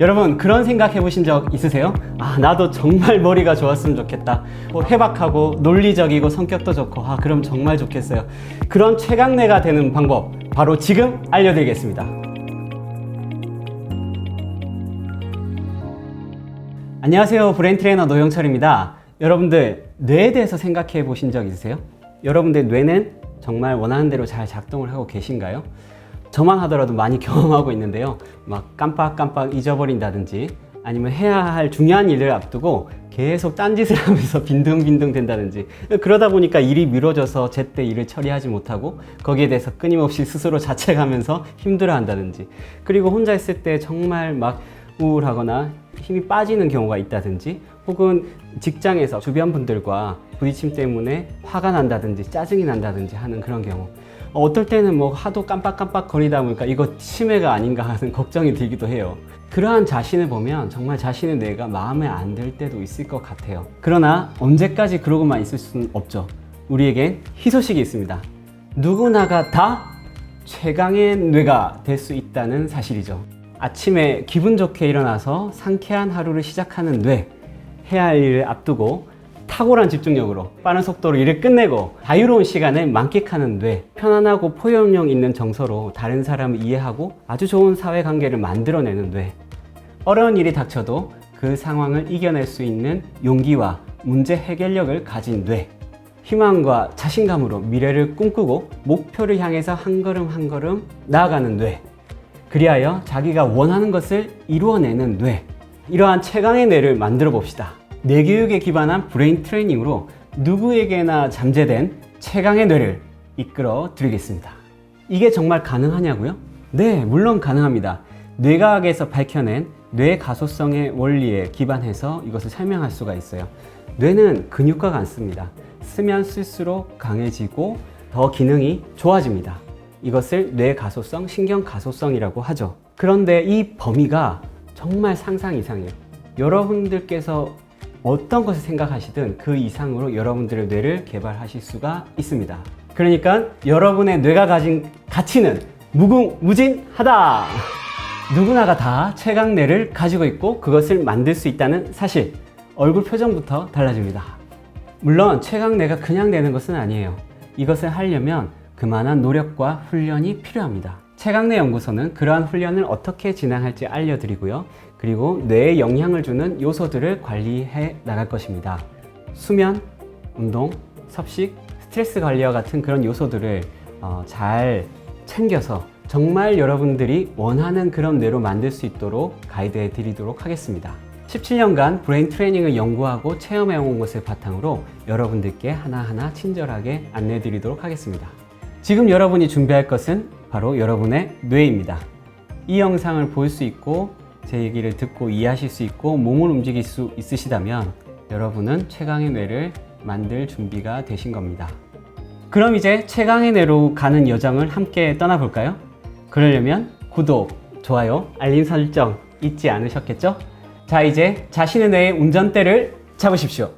여러분 그런 생각 해보신 적 있으세요? 아 나도 정말 머리가 좋았으면 좋겠다 뭐 해박하고 논리적이고 성격도 좋고 아 그럼 정말 좋겠어요 그런 최강내가 되는 방법 바로 지금 알려드리겠습니다 안녕하세요 브레인 트레이너 노영철입니다 여러분들 뇌에 대해서 생각해 보신 적 있으세요? 여러분들 뇌는 정말 원하는 대로 잘 작동을 하고 계신가요? 저만 하더라도 많이 경험하고 있는데요. 막 깜빡깜빡 잊어버린다든지 아니면 해야 할 중요한 일을 앞두고 계속 딴짓을 하면서 빈둥빈둥 된다든지 그러다 보니까 일이 미뤄져서 제때 일을 처리하지 못하고 거기에 대해서 끊임없이 스스로 자책하면서 힘들어 한다든지 그리고 혼자 있을 때 정말 막 우울하거나 힘이 빠지는 경우가 있다든지 혹은 직장에서 주변 분들과 부딪힘 때문에 화가 난다든지 짜증이 난다든지 하는 그런 경우 어, 어떨 때는 뭐 하도 깜빡깜빡 거리다 보니까 이거 치매가 아닌가 하는 걱정이 들기도 해요. 그러한 자신을 보면 정말 자신의 뇌가 마음에 안 들 때도 있을 것 같아요. 그러나 언제까지 그러고만 있을 수는 없죠. 우리에겐 희소식이 있습니다. 누구나가 다 최강의 뇌가 될 수 있다는 사실이죠. 아침에 기분 좋게 일어나서 상쾌한 하루를 시작하는 뇌, 해야 할 일을 앞두고 탁월한 집중력으로 빠른 속도로 일을 끝내고 자유로운 시간을 만끽하는 뇌, 편안하고 포용력 있는 정서로 다른 사람을 이해하고 아주 좋은 사회관계를 만들어내는 뇌, 어려운 일이 닥쳐도 그 상황을 이겨낼 수 있는 용기와 문제 해결력을 가진 뇌, 희망과 자신감으로 미래를 꿈꾸고 목표를 향해서 한 걸음 한 걸음 나아가는 뇌, 그리하여 자기가 원하는 것을 이루어내는 뇌, 이러한 최강의 뇌를 만들어 봅시다. 뇌교육에 기반한 브레인 트레이닝으로 누구에게나 잠재된 최강의 뇌를 이끌어 드리겠습니다. 이게 정말 가능하냐고요? 네, 물론 가능합니다. 뇌과학에서 밝혀낸 뇌 가소성의 원리에 기반해서 이것을 설명할 수가 있어요. 뇌는 근육과 같습니다. 쓰면 쓸수록 강해지고 더 기능이 좋아집니다. 이것을 뇌 가소성, 신경 가소성이라고 하죠. 그런데 이 범위가 정말 상상 이상이에요. 여러분들께서 어떤 것을 생각하시든 그 이상으로 여러분들의 뇌를 개발하실 수가 있습니다. 그러니까 여러분의 뇌가 가진 가치는 무궁무진하다! 누구나가 다 최강뇌를 가지고 있고 그것을 만들 수 있다는 사실. 얼굴 표정부터 달라집니다. 물론 최강뇌가 그냥 되는 것은 아니에요. 이것을 하려면 그만한 노력과 훈련이 필요합니다. 최강뇌 연구소는 그러한 훈련을 어떻게 진행할지 알려드리고요. 그리고 뇌에 영향을 주는 요소들을 관리해 나갈 것입니다. 수면, 운동, 섭식, 스트레스 관리와 같은 그런 요소들을 어, 잘 챙겨서 정말 여러분들이 원하는 그런 뇌로 만들 수 있도록 가이드해 드리도록 하겠습니다. 17년간 브레인 트레이닝을 연구하고 체험해 온 것을 바탕으로 여러분들께 하나하나 친절하게 안내해 드리도록 하겠습니다. 지금 여러분이 준비할 것은 바로 여러분의 뇌입니다. 이 영상을 볼 수 있고 제 얘기를 듣고 이해하실 수 있고 몸을 움직일 수 있으시다면 여러분은 최강의 뇌를 만들 준비가 되신 겁니다. 그럼 이제 최강의 뇌로 가는 여정을 함께 떠나볼까요? 그러려면 구독, 좋아요, 알림 설정 잊지 않으셨겠죠? 자, 이제 자신의 뇌의 운전대를 잡으십시오.